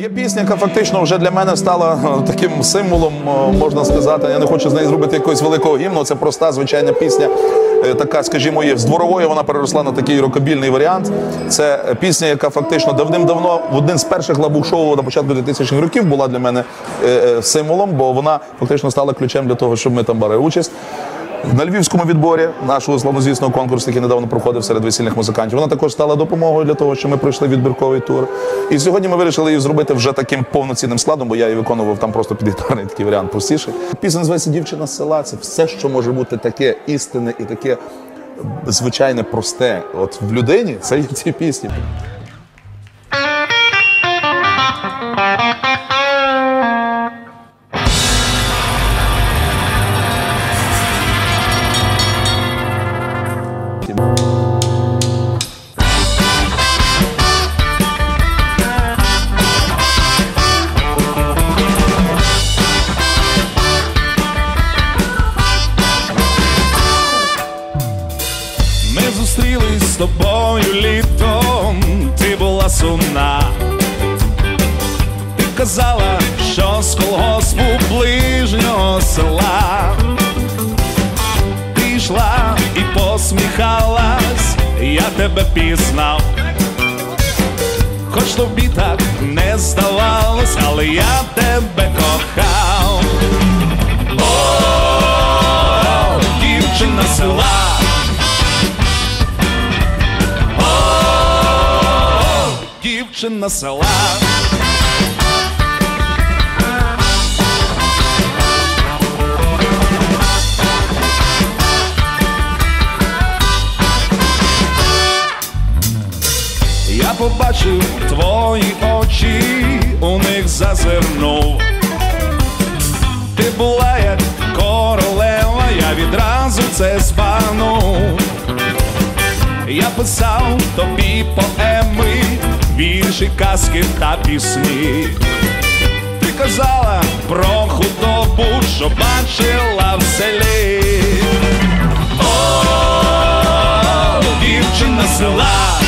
Є пісня, яка фактично вже для мене стала е, таким символом, е, можна сказати. Я не хочу з неї зробити якогось великого гімну. Це проста звичайна пісня. е, Така, скажімо, є з дворової вона переросла на такий рокобільний варіант. Це пісня, яка фактично давним-давно в один з перших лабук-шоу на початку 2000-х років була для мене символом, бо вона фактично стала ключем для того, щоб ми там брали участь. На львівському відборі нашого славнозвісного конкурсу, який недавно проходив серед весільних музикантів, вона також стала допомогою для того, щоб ми пройшли відбірковий тур. І сьогодні ми вирішили її зробити вже таким повноцінним складом, бо я її виконував там просто під гітарний такий варіант простіший. Пісня називається Дівчина з села. Це все, що може бути таке істинне і таке звичайне просте. От в людині це є ці пісні. Тобою літом, ти була сумна. Ти казала, що з колгоспу ближнього села. Ти йшла і посміхалась, я тебе пізнав. Хоч тобі так не здавалось, але я тебе кохав. Дівчина села. Я побачив твої очі, у них зазирнув. Ти була як королева, я відразу це збагнув. Я писав тобі поеми, вірші, казки та пісні. Ти казала про худобу, що бачила в селі. О, дівчина села.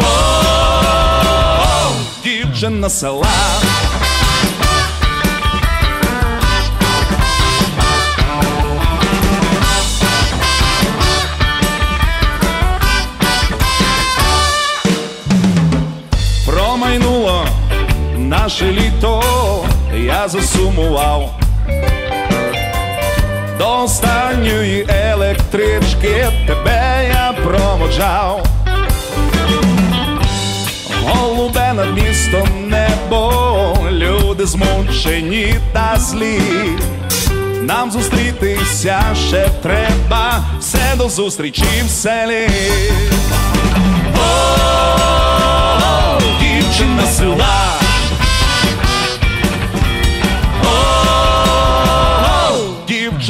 О, дівчина села. Наше літо, я засумував до останньої електрички тебе я проводжав. Голубе над містом небо, люди змучені та злі. Нам зустрітися ще треба, все до зустрічі в селі.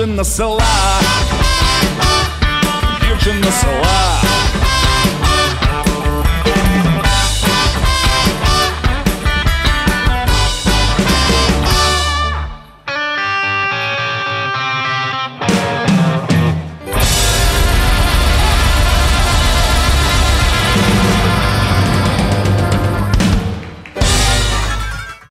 Дівчина села. Дівчина села.